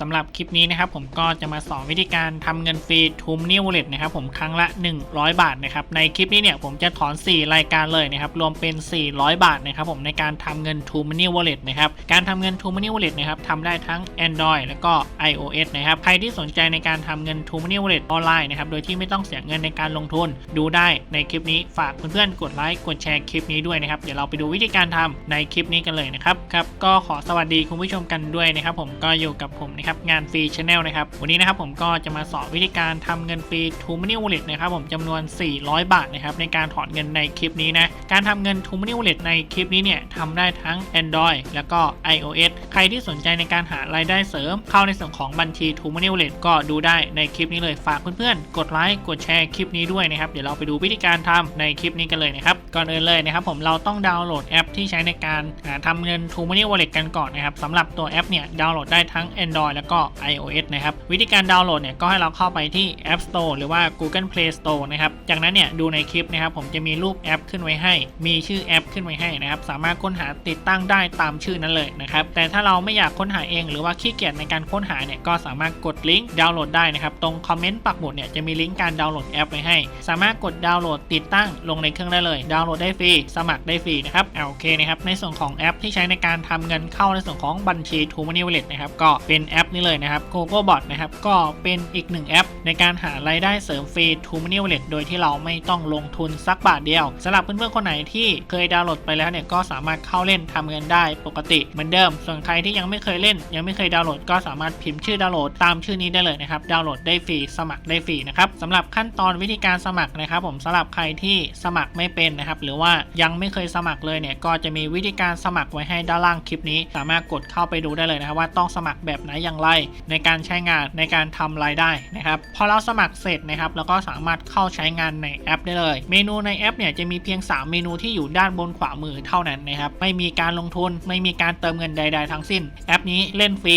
สำหรับคลิปนี้นะครับผมก็จะมาสอนวิธีการทำเงินฟรีทูมนิวเลตนะครับผมครั้งละ 100 บาทนะครับในคลิปนี้เนี่ยผมจะถอน 4 รายการเลยนะครับรวมเป็น 400 บาทนะครับผมในการทำเงินทูมนิวเลตนะครับการทำเงินทูมนิวเลตนะครับทำได้ทั้ง Android แล้วก็ iOS นะครับใครที่สนใจในการทำเงินทูมนิวเลตออนไลน์นะครับโดยที่ไม่ต้องเสียเงินในการลงทุน ดูได้ในคลิปนี้ฝากเพื่อนๆกดไลค์กดแชร์คลิปนี้ด้วยนะครับเดี๋ยวเราไปดูวิธีการทำในคลิปนี้กันเลยนะครับครับก็ขอสวัสดีคุณผู้ชมกันด้วยนะครับผมก็อยู่กับผมนะครับงานฟรีช anel นะครับวันนี้นะครับผมก็จะมาสอนวิธีการทำเงินฟรี t ูม Money Wallet นะครับผมจำนวน 400 บาทนะครับในการถอนเงินในคลิปนี้นะการทำเงิน t ูม Money Wallet ในคลิปนี้เนี่ยทำได้ทั้ง Android แล้วก็ iOS ใครที่สนใจในการหารายได้เสริม เข้าในส่วนของบัญชี t ูม Money Wallet ก็ดูได้ในคลิปนี้เลยฝากเพื่อนๆกดไลค์กดแชร์คลิปนี้ด้วยนะครับเดี๋ยวเราไปดูวิธีการทำในคลิปนี้กันเลยนะครับก่อนอื่นเลยนะครับผมเราต้องดาวน์โหลดแอปที่ใช้ในการหาทำเงิน t ูม Money Wallet กันก่อนนะครับสำหรับตัวแอปเนี่ยดาวน์โหลดได้ทั้ง Android แล้วก็ iOS นะครับ วิธีการดาวน์โหลดเนี่ยก็ให้เราเข้าไปที่ App Store หรือว่า Google Play Store นะครับ จากนั้นเนี่ยดูในคลิปนะครับผมจะมีรูปแอปขึ้นไว้ให้ มีชื่อแอปขึ้นไว้ให้นะครับ สามารถค้นหาติดตั้งได้ตามชื่อนั้นเลยนะครับ แต่ถ้าเราไม่อยากค้นหาเอง หรือว่าขี้เกียจในการค้นหาเนี่ยก็สามารถกดลิงก์ดาวน์โหลดได้นะครับ ตรงคอมเมนต์ปักหมุดเนี่ยจะมีลิงก์การดาวน์โหลดแอปไว้ให้ สามารถกดดาวน์โหลดติดตั้งลงในเครื่องได้เลย ดาวน์โหลดได้ฟรี สมัครได้ฟรีนะครับเอาโอเคนะครับ ในส่วนของแอปที่ใช้ในการทำเงินเข้าในส่วนของบัญชี t ูม Money Wallet นะครับ ก็เป็นแอปนี้เลยนะครับ Google Bot นะครับก็เป็นอีกหนึ่งแอป ในการหารายได้เสริมฟรี t ูม Money Wallet โดยที่เราไม่ต้องลงทุนสักบาทเดียวสำหรับเพื่อนๆคนไหนที่เคยดาวน์โหลดไปแล้วเนี่ยก็สามารถเข้าเล่นทำเงินได้ปกติเหมือนเดิม ส่วนใครที่ยังไม่เคยเล่น ยังไม่เคยดาวน์โหลดก็สามารถพิมพ์ชื่อดาวน์โหลดตามชื่อนี้ได้เลยนะครับดาวน์โหลดได้ฟรีสมัครได้ฟรีนะครับสำหรับขั้นตอนวิธีการสมัครนะครับ ผมสำหรับใครที่สมัครไม่เป็นนะครับหรือว่ายังไม่เคยสมัครเลยเนี่ยก็จะมีวิธีการสมัครไว้ให้ด้านล่างคลิปนี้ สามารถกดเข้าไปดูได้เลยนะครับว่าต้องสมัครแบบไหนอย่างไร ในการใช้งานในการทำรายได้นะครับพอเราสมัครเสร็จนะครับแล้วก็สามารถเข้าใช้งานในแอปได้เลย เมนูในแอปเนี่ยจะมีเพียง 3 เมนูที่อยู่ด้านบนขวามือเท่านั้นนะครับไม่มีการลงทุนไม่มีการเติมเงินใด ๆ ทั้งสิ้น แอปนี้เล่นฟรี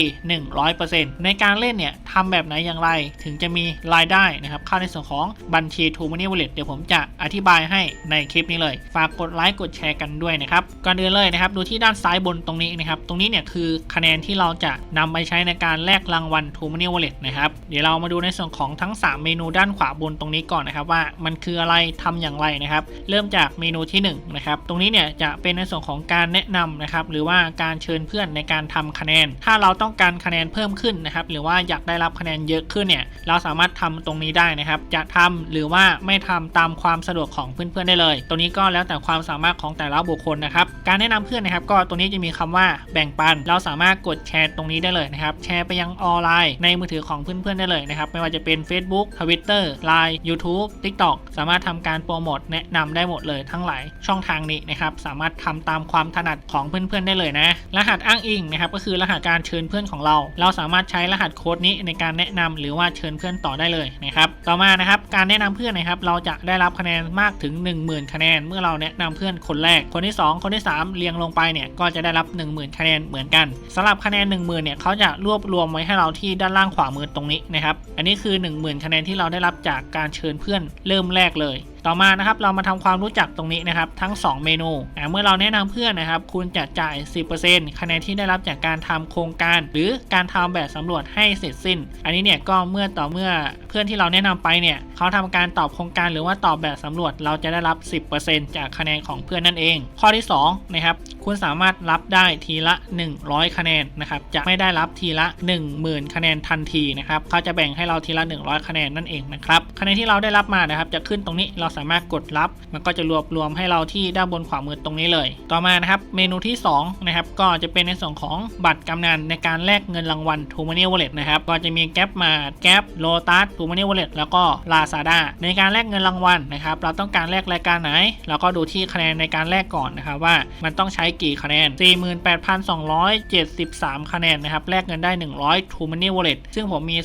100%ในการเล่นเนี่ยทำแบบไหนอย่างไร ถึงจะมีรายได้นะครับเข้าในส่วนของบัญชี t ูม Money Wallet เดี๋ยวผมจะอธิบายให้ในคลิปนี้เลย ฝากกดไลค์กดแชร์กันด้วยนะครับก่อนอื่นเลยนะครับดูที่ด้านซ้ายบนตรงนี้นะครับตรงนี้เนี่ยคือคะแนนที่เราจะนำไปใช้ในการแลกรางวัล t ูม Money Wallet นะครับ เดี๋ยวเรามาดูในส่วนของทั้ง 3 เมนูด้านขวาบนตรงนี้ก่อนนะครับว่ามันคืออะไรทำอย่างไรนะครับ เริ่มจากเมนูที่1นะครับ ตรงนี้เนี่ยจะเป็นในส่วนของการแนะนำนะครับ หรือว่าการเชิญเพื่อนในการทำคะแนน ถ้าเราต้องการคะแนนเพิ่มขึ้นนะครับ หรือว่าอยากได้รับคะแนนเยอะขึ้นเนี่ย เราสามารถทำตรงนี้ได้นะครับ จะทำหรือว่าไม่ทำตามความสะดวกของเพื่อนๆได้เลย ตรงนี้ก็แล้วแต่ความสามารถของแต่ละบุคคลนะครับ การแนะนำเพื่อนนะครับ ก็ตรงนี้จะมีคำว่าแบ่งปัน เราสามารถกดแชร์ตรงนี้ได้เลยนะครับ แชร์ไปยังออนไลน์ในมือถือของเพื่อนๆได้เลยนะครับ ไม่ว่าจะเป็น Facebook Twitter Line YouTube TikTok สามารถทำการโปรโมทแนะนำได้หมดเลยทั้งหลายช่องทางนี้นะครับสามารถทำตามความถนัดของเพื่อนๆได้เลยนะ รหัสอ้างอิงนะครับก็คือรหัสการเชิญเพื่อนของเรา เราสามารถใช้รหัสโค้ดนี้ในการแนะนำหรือว่าเชิญเพื่อนต่อได้เลยนะครับต่อมานะครับการแนะนำเพื่อนนะครับเราจะได้รับคะแนนมากถึง 10,000 คะแนน เมื่อเราแนะนำเพื่อนคนแรก คนที่ 2 คนที่ 3 เรียงลงไปเนี่ยก็จะได้รับ 10,000 คะแนนเหมือนกันสำหรับคะแนน 10,000เนี่ยเขาจะรวบรวมไว้ให้เราที่ด้านล่างขวามือตรงนี้นะครับ อันนี้คือ 10,000 คะแนนที่เราได้รับจากการเชิญเพื่อนเริ่มแรกเลย ต่อมานะครับเรามาทำความรู้จักตรงนี้นะครับทั้ง 2 เมนูเมื่อเราแนะนำเพื่อนนะครับคุณจะจ่าย 10%คะแนนที่ได้รับจากการทำโครงการ หรือการทำแบบสำรวจให้เสร็จสิ้น อันนี้เนี่ยก็เมื่อต่อเมื่อเพื่อนที่เราแนะนำไปเนี่ยเขาทำการตอบโครงการหรือว่าตอบแบบสำรวจ เราจะได้รับ 10%จากคะแนนของเพื่อนนั่นเอง ข้อที่2นะครับคุณสามารถรับได้ทีละ 100 คะแนนนะครับจะไม่ได้รับทีละ 10,000 คะแนนทันทีนะครับเขาจะแบ่งให้เราทีละ 100 คะแนนนั่นเองนะครับคะแนนที่เราได้รับมานะครับจะขึ้นตรงนี้เราสามารถกดรับ มันก็จะรวบรวมให้เราที่ด้านบนขวามือตรงนี้เลย ต่อมานะครับเมนูที่2นะครับก็จะเป็นในส่วนของบัตรกำนันในการแลกเงินรางวัล t ูม Money Wallet นะครับก็จะมีแก๊ปมาแก๊ปโลตัส t ูม Money Wallet แล้วก็ Lazada ในการแลกเงินรางวัลนะครับเราต้องการแลกรายการไหน เราก็ดูที่คะแนนในการแลกก่อนนะครับว่ามันต้องใช้กี่คะแนน 48,273 คะแนนนะครับแลกเงินได้ 100 t ูม Money Wallet ซึ่งผมมี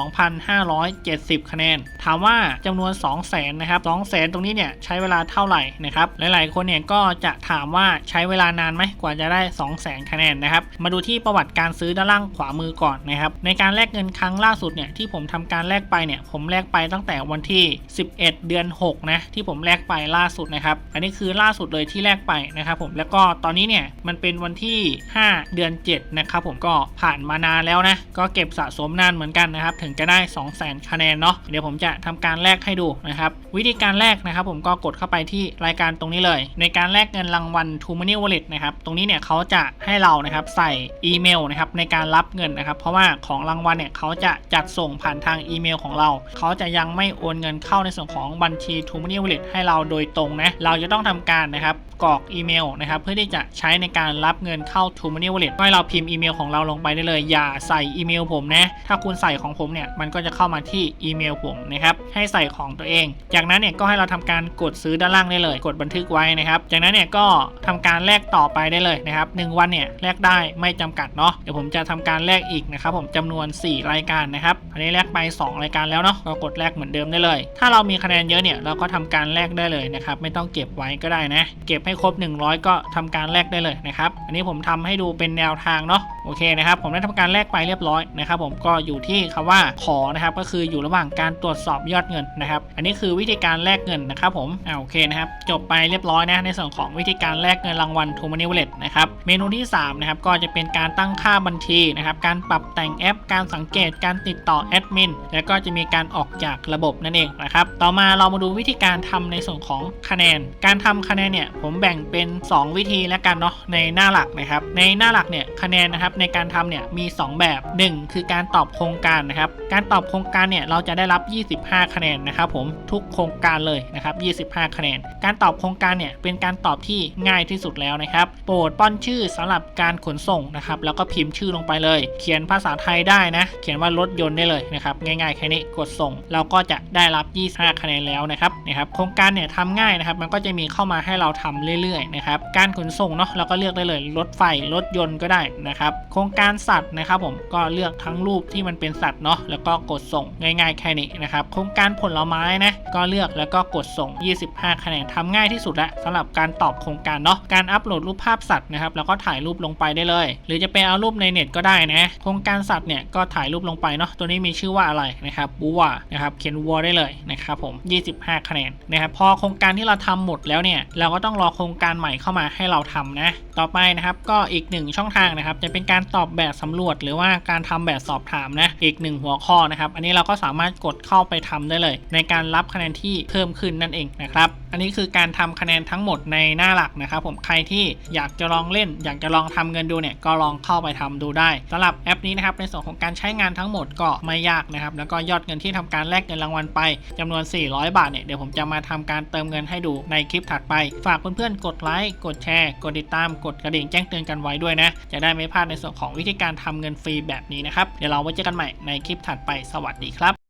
212,570 คะแนน ถามว่าจำนวน 2 0 0 0 0นะครับ200,000ตรงนี้เนี่ยใช้เวลาเท่าไหร่นะครับหลายๆคนเนี่ยก็จะถามว่าใช้เวลานานไหมกว่าจะได้ 200,000คะแนนนะครับมาดูที่ประวัติการซื้อด้านล่างขวามือก่อนนะครับในการแลกเงินครั้งล่าสุดเนี่ยที่ผมทำการแลกไปเนี่ยผมแลกไปตั้งแต่วันที่ 11 เดือน6นะที่ผมแลกไปล่าสุดนะครับอันนี้คือล่าสุดเลยที่แลกไปนะครับผมแล้วก็ตอนนี้เนี่ยมันเป็นวันที่ 5 เดือน 7 นะครับผมก็ผ่านมานานแล้วนะก็เก็บสะสมนานเหมือนกันนะครับถึงจะได้ 200,000คะแนนเนาะเดี๋ยวผมจะทำการแลกให้ดูนะครับวิธีการแลกนะครับผมก็กดเข้าไปที่รายการตรงนี้เลย ในการแลกเงินรางวัล t o m o n e y Wallet นะครับตรงนี้เนี่ยเขาจะให้เรานะครับใส่อีเมลนะครับในการรับเงินนะครับ เพราะว่าของรางวัลเนี่ยเขาจะจัดส่งผ่านทางอีเมลของเรา เขาจะยังไม่โอนเงินเข้าในส่วนของบัญชี t o m o n e y Wallet ให้เราโดยตรงนะเราจะต้องทำการนะครับกรอกอีเมลนะครับเพื่อที่จะใช้ในการรับเงินเข้า t o m o n e y Wallet ให้เราพิมพ์อีเมลของเราลงไปได้เลย อย่าใส่อีเมลผมนะถ้าคุณใส่ของผมเนี่ยมันก็จะเข้ามาที่อีเมลผมนะครับให้ใส่ของตัวเองจากนั้นเนี่ยก็ให้เราทำการกดซื้อด้านล่างได้เลย กดบันทึกไว้นะครับ จากนั้นเนี่ยก็ทำการแลกต่อไปได้เลยนะครับหนึ่งวันเนี่ยแลกได้ไม่จำกัดเนาะเดี๋ยวผมจะทำการแลกอีกนะครับผมจำนวน 4 รายการนะครับอันนี้แลกไป 2 รายการแล้วเนาะก็กดแลกเหมือนเดิมได้เลย ถ้าเรามีคะแนนเยอะเนี่ยเราก็ทำการแลกได้เลยนะครับไม่ต้องเก็บไว้ก็ได้นะเก็บให้ครบ 100 ก็ทำการแลกได้เลยนะครับอันนี้ผมทำให้ดูเป็นแนวทางเนาะโอเคนะครับผมได้ทำการแลกไปเรียบร้อยนะครับผมก็อยู่ที่คำว่าขอนะครับก็คืออยู่ระหว่างการตรวจสอบยอดเงินนะครับอันนี้คือวิธีการแลกเงินนะครับผมอ่าโอเคนะครับจบไปเรียบร้อยนะในส่วนของวิธีการแลกเงินรางวัล t o m o n e y Wallet นะครับเมนูที่3นะครับก็จะเป็นการตั้งค่าบัญชีนะครับการปรับแต่งแอป การสังเกตการติดต่อแอดมินแล้วก็จะมีการออกจากระบบนั่นเองนะครับต่อมาเรามาดูวิธีการทำในส่วนของคะแนน การทำคะแนนเนี่ยผมแบ่งเป็น 2 วิธีแล้วกันเนาะในหน้าหลักนะครับในหน้าหลักเนี่ยคะแนนนะครับในการทำเนี่ยมี 2 แบบ 1 คือการตอบโครงการนะครับการตอบโครงการเนี่ยเราจะได้รับ 25 คะแนนนะครับผมทุกโครงการเลยนะครับ 25 คะแนน การตอบโครงการเนี่ยเป็นการตอบที่ง่ายที่สุดแล้วนะครับ โปรดป้อนชื่อสำหรับการขนส่งนะครับ แล้วก็พิมพ์ชื่อลงไปเลย เขียนภาษาไทยได้นะ เขียนว่ารถยนต์ได้เลยนะครับ ง่ายๆแค่นี้กดส่ง เราก็จะได้รับ 25 คะแนนแล้วนะครับ นะครับ โครงการเนี่ยทำง่ายนะครับ มันก็จะมีเข้ามาให้เราทำเรื่อยๆนะครับ การขนส่งเนาะ เราก็เลือกได้เลย รถไฟ รถยนต์ก็ได้นะครับ โครงการสัตว์นะครับผม ก็เลือกทั้งรูปที่มันเป็นสัตว์เนาะ แล้วก็กดส่งง่าย ๆ แค่นี้นะครับ โครงการผลไม้นะก็เลือกแล้วก็กดส่ง 25 คะแนนทำง่ายที่สุดละสำหรับการตอบโครงการเนาะการอัปโหลดรูปภาพสัตว์นะครับแล้วก็ถ่ายรูปลงไปได้เลย หรือจะเป็นเอารูปในเน็ตก็ได้นะโครงการสัตว์เนี่ยก็ถ่ายรูปลงไปเนาะตัวนี้มีชื่อว่าอะไรนะครับวัวนะครับเขียนวัวได้เลยนะครับผม 25 คะแนนนะครับพอโครงการที่เราทำหมดแล้วเนี่ยเราก็ต้องรอโครงการใหม่เข้ามาให้เราทำนะต่อไปนะครับก็อีกหนึ่งช่องทางนะครับจะเป็นการตอบแบบสำรวจ หรือว่าการทำแบบสอบถามนะอีกหนึ่งหัวข้อนะครับอันนี้เราก็สามารถกดเข้าไปทำได้เลย ในการรับคะแนนที่เพิ่มขึ้นนั่นเองนะครับ อันนี้คือการทำคะแนนทั้งหมดในหน้าหลักนะครับผมใครที่อยากจะลองเล่น อยากจะลองทำเงินดูเนี่ยก็ลองเข้าไปทำดูได้สำหรับแอปนี้นะครับในส่วนของการใช้งานทั้งหมดก็ไม่ยากนะครับแล้วก็ยอดเงินที่ทำการแลกเงินรางวัลไปจำนวน 400 บาทเนี่ยเดี๋ยวผมจะมาทำการเติมเงินให้ดูในคลิปถัดไป ฝากเพื่อนๆกดไลค์กดแชร์ กดติดตามกดกระดิ่งแจ้งเตือนกันไว้ด้วยนะจะได้ไม่พลาดในส่วนของวิธีการทำเงินฟรีแบบนี้นะครับเดี๋ยวเราไว้เจอกันใหม่ในคลิปถัดไปสวัสดีครับ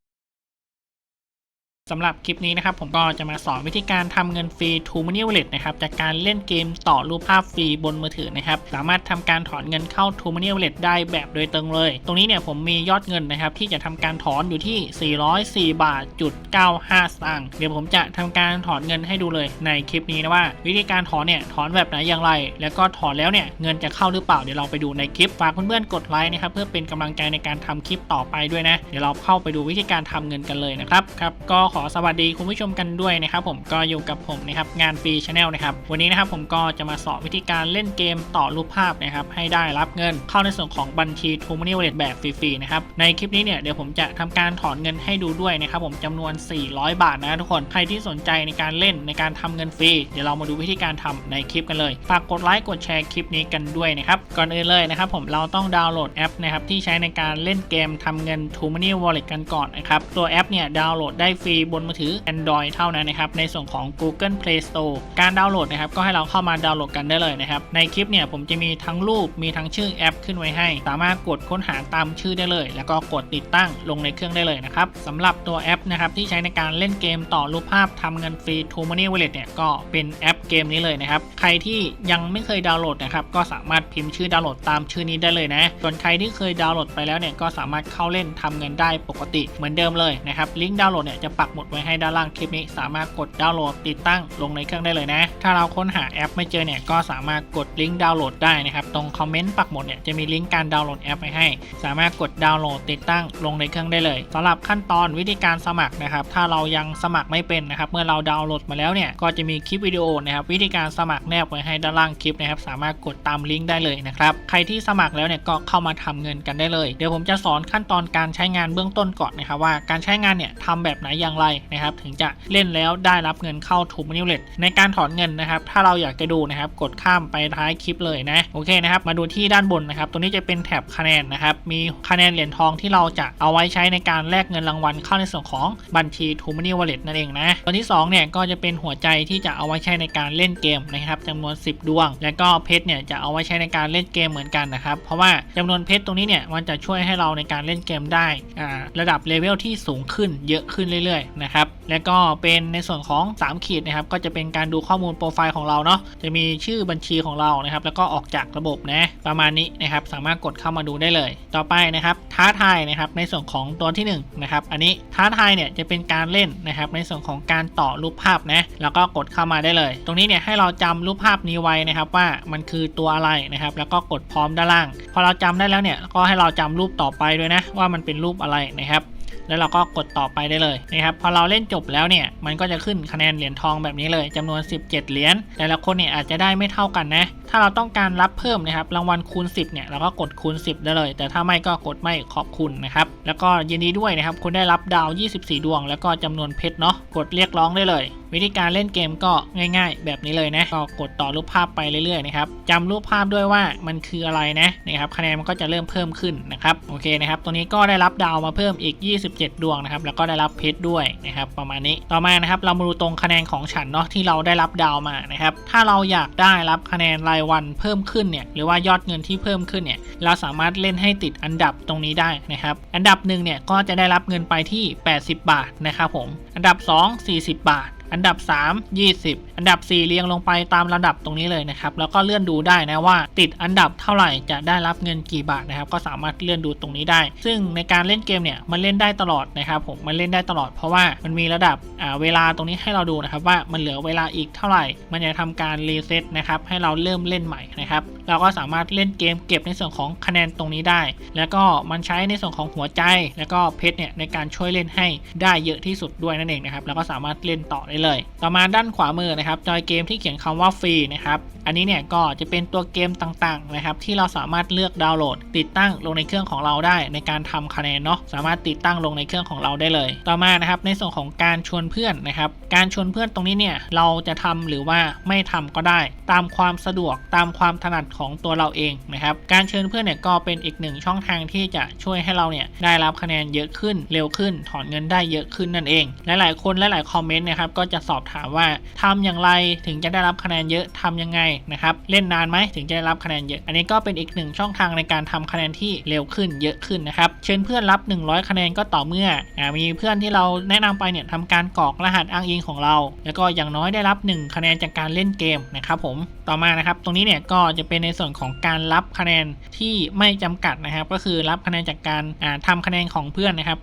สำหรับคลิปนี้นะครับผมก็จะมาสอนวิธีการทำเงินฟรี t o m o n e y Wallet นะครับจากการเล่นเกมต่อรูปภาพฟรีบนมือถือนะครับสามารถทำการถอนเงินเข้า t o m o n e y Wallet ได้แบบโดยตรงเลย ตรงนี้เนี่ยผมมียอดเงินนะครับที่จะทำการถอนอยู่ที่ 404 บาทจุด95สตางค์เดี๋ยวผมจะทำการถอนเงินให้ดูเลยในคลิปนี้นะว่า วิธีการถอนเนี่ยถอนแบบไหนอย่างไร แล้วก็ถอนแล้วเนี่ยเงินจะเข้าหรือเปล่าเดี๋ยวเราไปดูในคลิปฝากเพื่อนๆกดไลค์นะครับเพื่อเป็นกำลังใจในการทำคลิปต่อไปด้วยนะเดี๋ยวเราเข้าไปดูวิธีการทำเงินกันเลยนะครับครับก็ขอสวัสดีคุณผู้ชมกันด้วยนะครับผมก็อยู่กับผมนะครับงานฟรีชาแนลนะครับวันนี้นะครับผมก็จะมาสอนวิธีการเล่นเกมต่อรูปภาพนะครับให้ได้รับเงินเข้าในส่วนของบัญชี t o m o n e y Wallet แบบฟรีๆนะครับในคลิปนี้เนี่ยเดี๋ยวผมจะทำการถอนเงินให้ดูด้วยนะครับผมจำนวน 400 บาทนะทุกคนใครที่สนใจในการเล่นในการทำเงินฟรีเดี๋ยวเรามาดูวิธีการทำในคลิปกันเลยฝากกดไลค์กดแชร์คลิปนี้กันด้วยนะครับก่อนอื่นเลยนะครับผมเราต้องดาวน์โหลดแอปนะครับที่ใช้ในการเล่นเกมทำเงิน t o m o n e y Wallet กันก่อนนะครับตัวแอปเนี่ยดาวน์โหลดได้ฟรีบนมือถือ Android เท่านั้นนะครับ ในส่วนของ Google Play Store การดาวน์โหลดนะครับ ก็ให้เราเข้ามาดาวน์โหลดกันได้เลยนะครับ ในคลิปเนี่ยผมจะมีทั้งรูปมีทั้งชื่อแอปขึ้นไว้ให้ สามารถกดค้นหาตามชื่อได้เลย แล้วก็กดติดตั้งลงในเครื่องได้เลยนะครับสำหรับตัวแอปนะครับที่ใช้ในการเล่นเกมต่อรูปภาพทำเงินฟรี t o m o n e y Wallet เนี่ยก็เป็นแอปเกมนี้เลยนะครับใครที่ยังไม่เคยดาวน์โหลดนะครับก็สามารถพิมพ์ชื่อดาวน์โหลดตามชื่อนี้ได้เลยนะส่วนใครที่เคยดาวน์โหลดไปแล้วเนี่ยก็สามารถเข้าเล่นทำเงินได้ปกติเหมือนเดิมเลยนะครับลิงก์ดาวน์โหลดเนี่ยจะปักหมุดไว้ให้ด้านล่างคลิปนี้ สามารถกดดาวน์โหลดติดตั้งลงในเครื่องได้เลยนะ ถ้าเราค้นหาแอปไม่เจอเนี่ยก็สามารถกดลิงก์ดาวน์โหลดได้นะครับ ตรงคอมเมนต์ปักหมุดเนี่ยจะมีลิงก์การดาวน์โหลดแอปไว้ให้ สามารถกดดาวน์โหลดติดตั้งลงในเครื่องได้เลยสำหรับขั้นตอนวิธีการสมัครนะครับ ถ้าเรายังสมัครไม่เป็นนะครับ เมื่อเราดาวน์โหลดมาแล้วเนี่ย ก็จะมีคลิปวิดีโอนะครับ วิธีการสมัครแนบไว้ให้ด้านล่างคลิปนะครับ สามารถกดตามลิงก์ได้เลยนะครับ ใครที่สมัครแล้วเนี่ยก็เข้ามาทำเงินกันได้เลย เดี๋ยวผมจะสอนขั้นตอนการใช้งานเบื้องต้นก่อนนะครับว่าการใช้งานเนี่ยทำแบบไหนอย่างไรนะครับ ถึงจะเล่นแล้วได้รับเงินเข้าทูมินิวเลตในการถอนเงินนะครับ ถ้าเราอยากจะดูนะครับ กดข้ามไปท้ายคลิปเลยนะ โอเคนะครับ มาดูที่ด้านบนนะครับตรงนี้จะเป็นแถบคะแนนนะครับ มีคะแนนเหรียญทองที่เราจะเอาไว้ใช้ในการแลกเงินรางวัลเข้าในส่วนของบัญชีทูมินิวเลตนั่นเองนะ ตัวที่สองเนี่ยก็จะเป็นหัวใจที่จะเอาไว้ใช้ในการเล่นเกมนะครับจำนวน 10 ดวง แล้วก็เพชรเนี่ยจะเอาไว้ใช้ในการเล่นเกมเหมือนกันนะครับ เพราะว่าจำนวนเพชรตรงนี้เนี่ยมันจะช่วยให้เราในการเล่นเกมได้ระดับเลเวลที่สูงขึ้นเยอะขึ้นเรื่อยๆนะครับ แล้วก็เป็นในส่วนของ 3 ขีดนะครับ ก็จะเป็นการดูข้อมูลโปรไฟล์ของเราเนาะ จะมีชื่อบัญชีของเรานะครับ แล้วก็ออกจากระบบนะ ประมาณนี้นะครับ สามารถกดเข้ามาดูได้เลย ต่อไปนะครับ ท้าทายนะครับ ในส่วนของตัวที่1นะครับ อันนี้ท้าทายเนี่ยจะเป็นการเล่นนะครับ ในส่วนของการต่อรูปภาพนะ แล้วก็กดเข้ามาได้เลย ตรงนี้เนี่ยให้เราจำรูปภาพนี้ไว้นะครับว่ามันคือตัวอะไรนะครับ แล้วก็กดพร้อมด้านล่าง พอเราจำได้แล้วเนี่ย ก็ให้เราจำรูปต่อไปด้วยนะว่ามันเป็นรูปอะไรนะครับ แล้วเราก็กดต่อไปได้เลยนะครับพอเราเล่นจบแล้วเนี่ยมันก็จะขึ้นคะแนนเหรียญทองแบบนี้เลยจำนวน 17 เหรียญแต่ละคนเนี่ยอาจจะได้ไม่เท่ากันนะ ถ้าเราต้องการรับเพิ่มนะครับรางวัลคูณ 10เนี่ยเราก็กดคูณ 10 ได้เลย แต่ถ้าไม่ก็กดไม่ขอบคุณนะครับแล้วก็ยินดีด้วยนะครับคุณได้รับดาว 24 ดวง แล้วก็จำนวนเพชรเนาะกดเรียกร้องได้เลย วิธีการเล่นเกมก็ง่าย ๆ แบบนี้เลยนะก็กดต่อรูปภาพไปเรื่อยๆนะครับจำรูปภาพด้วยว่ามันคืออะไรนะนะครับคะแนนมันก็จะเริ่มเพิ่มขึ้นนะครับโอเคนะครับตัวนี้ก็ได้รับดาวมาเพิ่มอีก 27 ดวงนะครับแล้วก็ได้รับเพชรด้วยนะครับประมาณนี้ต่อมานะครับเรามาดูตรงคะแนนของฉันเนาะที่เราได้รับดาวมานะครับถ้าเราอยากได้รับคะแนนรายวันเพิ่มขึ้นเนี่ยหรือว่ายอดเงินที่เพิ่มขึ้นเนี่ยเราสามารถเล่นให้ติดอันดับตรงนี้ได้นะครับ อันดับหนึ่งเนี่ยก็จะได้รับเงินไปที่ 80 บาทนะครับผม อันดับ 2 40 บาท อันดับ 3 20 อันดับ 4 เรียงลงไปตามระดับตรงนี้เลยนะครับ แล้วก็เลื่อนดูได้นะว่า ติดอันดับเท่าไหร่จะได้รับเงินกี่บาทนะครับ ก็สามารถเลื่อนดูตรงนี้ได้ ซึ่งในการเล่นเกมเนี่ยมันเล่นได้ตลอดนะครับผมมันเล่นได้ตลอดเพราะว่ามันมีระดับเวลาตรงนี้ให้เราดูนะครับว่ามันเหลือเวลาอีกเท่าไหร่ มันจะทำการรีเซ็ตนะครับให้เราเริ่มเล่นใหม่นะครับเราก็สามารถเล่นเกมเก็บในส่วนของคะแนนตรงนี้ได้ แล้วก็มันใช้ในส่วนของหัวใจ แล้วก็เพชรเนี่ยในการช่วยเล่นให้ได้เยอะที่สุดด้วยนั่นเองนะครับแล้วก็สามารถเล่นต่อได้เลย ต่อมาด้านขวามือนะครับจอยเกมที่เขียนคำว่าฟรีนะครับอันนี้เนี่ยก็จะเป็นตัวเกมต่างๆนะครับที่เราสามารถเลือกดาวน์โหลด ติดตั้งลงในเครื่องของเราได้ในการทำคะแนนเนาะสามารถติดตั้งลงในเครื่องของเราได้เลย ต่อมานะครับในส่วนของการชวนเพื่อนนะครับการชวนเพื่อนตรงนี้เนี่ยเราจะทำหรือว่าไม่ทำก็ได้ ตามความสะดวกตามความถนัดของตัวเราเองนะครับการเชิญเพื่อนเนี่ยก็เป็นอีกหนึ่งช่องทางที่จะช่วยให้เราเนี่ยได้รับคะแนนเยอะขึ้นเร็วขึ้น ถอนเงินได้เยอะขึ้นนั่นเอง หลายๆ คนหลายๆคอมเมนต์นะครับก็จะสอบถามว่าทำอย่างไรถึงจะได้รับคะแนนเยอะทำยังไงนะครับเล่นนานไหมถึงจะได้รับคะแนนเยอะ อันนี้ก็เป็นอีกหนึ่งช่องทางในการทำคะแนนที่เร็วขึ้นเยอะขึ้นนะครับเชิญเพื่อนรับ 100 คะแนนก็ต่อเมื่ออมีเพื่อนที่เราแนะนำไปเนี่ยทำการกรอกรหัสอ้างอิงของเรา แล้วก็อย่างน้อยได้รับ 1 คะแนนจากการเล่นเกมนะครับผมต่อมานะครับตรงนี้เนี่ยก็จะเป็นในส่วนของการรับคะแนนที่ไม่จำกัดนะครับ ก็คือรับคะแนนจากการอ่าทำคะแนนของเพื่อนนะครับ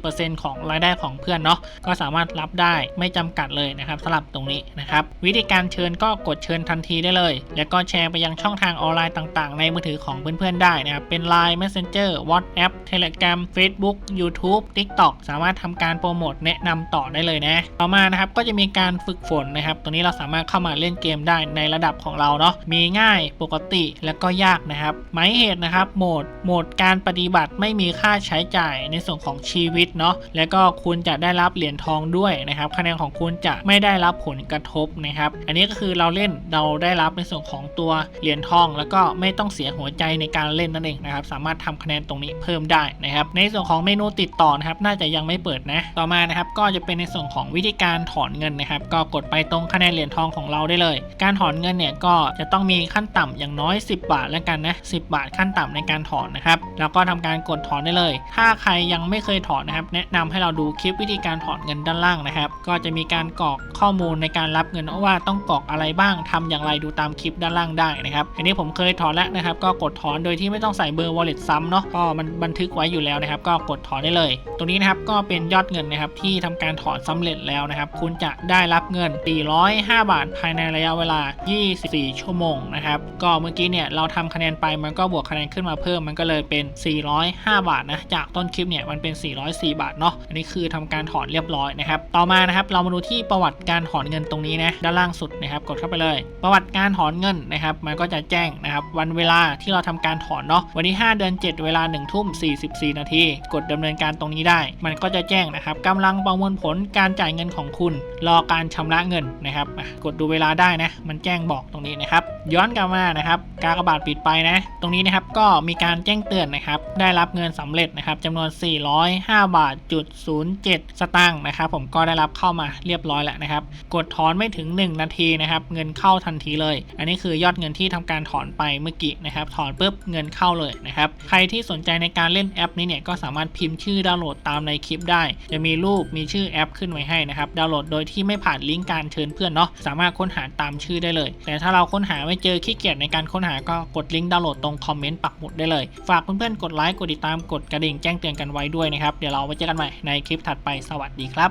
30%ของรายได้ของเพื่อนเนาะก็สามารถรับได้ไม่จำกัดเลยนะครับสำหรับตรงนี้นะครับวิธีการเชิญก็กดเชิญทันทีได้เลย แล้วก็แชร์ไปยังช่องทางออนไลน์ต่างๆ ในมือถือของเพื่อนๆได้นะครับเป็น Line Messenger WhatsApp Telegram Facebook YouTube TikTok สามารถทำการโปรโมทแนะนำต่อได้เลยนะต่อมานะครับก็จะมีการฝึกฝนนะครับตรงนี้เราสามารถเข้ามาเล่นเกมได้ในระดับของเราเนาะมีง่ายปกติแล้วก็ยากนะครับหมายเหตุนะครับโหมดโหมดการปฏิบัติไม่มีค่าใช้จ่ายในส่วนของชีวิตเนาะแล้วก็คุณจะได้รับเหรียญทองด้วยนะครับคะแนนของคุณจะไม่ได้รับผลกระทบนะครับ อันนี้ก็คือเราเล่นเราได้รับในส่วนของตัวเหรียญทอง แล้วก็ไม่ต้องเสียหัวใจในการเล่นนั่นเองนะครับ สามารถทำคะแนนตรงนี้เพิ่มได้นะครับ ในส่วนของเมนูติดต่อนะครับ น่าจะยังไม่เปิดนะ ต่อมานะครับก็จะเป็นในส่วนของวิธีการถอนเงินนะครับ ก็กดไปตรงคะแนนเหรียญทองของเราได้เลย การถอนเงินเนี่ยก็จะต้องมีขั้นต่ำอย่างน้อย 10 บาทแล้วกันนะ10 บาทขั้นต่ำในการถอนนะครับ แล้วก็ทำการกดถอนได้เลย ถ้าใครยังไม่เคยถอนนะครับ แนะนำให้เราดูคลิปวิธีการถอนเงินด้านล่างนะครับ ก็จะมีการการกรอกข้อมูลในการรับเงินว่าต้องกรอกอะไรบ้างทำอย่างไรดูตามคลิปด้านล่างได้นะครับอันนี้ผมเคยถอนแล้วนะครับ ก็กดถอนโดยที่ไม่ต้องใส่เบอร์ wallet ซ้ำเนาะก็มันบันทึกไว้อยู่แล้วนะครับ ก็กดถอนได้เลย ตรงนี้นะครับก็เป็นยอดเงินนะครับที่ทำการถอนสำเร็จแล้วนะครับ คุณจะได้รับเงิน 405 บาท ภายในระยะเวลา 24 ชั่วโมงนะครับก็เมื่อกี้เนี่ยเราทำคะแนนไปมันก็บวกคะแนนขึ้นมาเพิ่มมันก็เลยเป็น 405 บาทนะจากต้นคลิปเนี่ยมันเป็น 404 บาทเนาะอันนี้คือทำการถอนเรียบร้อยนะครับต่อมานะครับเรามาดูที่ประวัติการถอนเงินตรงนี้นะด้านล่างสุดนะครับ กดเข้าไปเลย ประวัติการถอนเงินนะครับ มันก็จะแจ้งนะครับ วันเวลาที่เราทำการถอนเนาะวันที่ 5 เดือน 7 เวลา1ทุ่ม44นาที กดดำเนินการตรงนี้ได้ มันก็จะแจ้งนะครับกำลังประมวลผลการจ่ายเงินของคุณ รอการชำระเงินนะครับกดดูเวลาได้นะ มันแจ้งบอกตรงนี้นะครับ ย้อนกลับมานะครับกากบาทปิดไปนะ ตรงนี้นะครับก็มีการแจ้งเตือนนะครับ ได้รับเงินสำเร็จนะครับจำนวน 405 บาทจุด07 สตางค์นะครับ ผมก็ได้รับเข้ามาเรียบร้อยแล้วนะครับ กดถอนไม่ถึง 1 นาทีนะครับ เงินเข้าทันทีเลย อันนี้คือยอดเงินที่ทำการถอนไปเมื่อกี้นะครับ ถอนปุ๊บเงินเข้าเลยนะครับ ใครที่สนใจในการเล่นแอปนี้เนี่ยก็สามารถพิมพ์ชื่อดาวน์โหลดตามในคลิปได้ จะมีรูปมีชื่อแอปขึ้นไว้ให้นะครับ ดาวน์โหลดโดยที่ไม่ผ่านลิงก์การเชิญเพื่อนเนาะ สามารถค้นหาตามชื่อได้เลย แต่ถ้าเราค้นหาไม่เจอขี้เกียจในการค้นหาก็กดลิงก์ดาวน์โหลดตรงคอมเมนต์ปักหมุดได้เลย ฝากเพื่อนๆกดไลค์กดติดตามกดกระดิ่งแจ้งเตือนกันไว้ด้วยนะครับ เดี๋ยวเราไว้เจอกันใหม่ในคลิปถัดไปสวัสดีครับ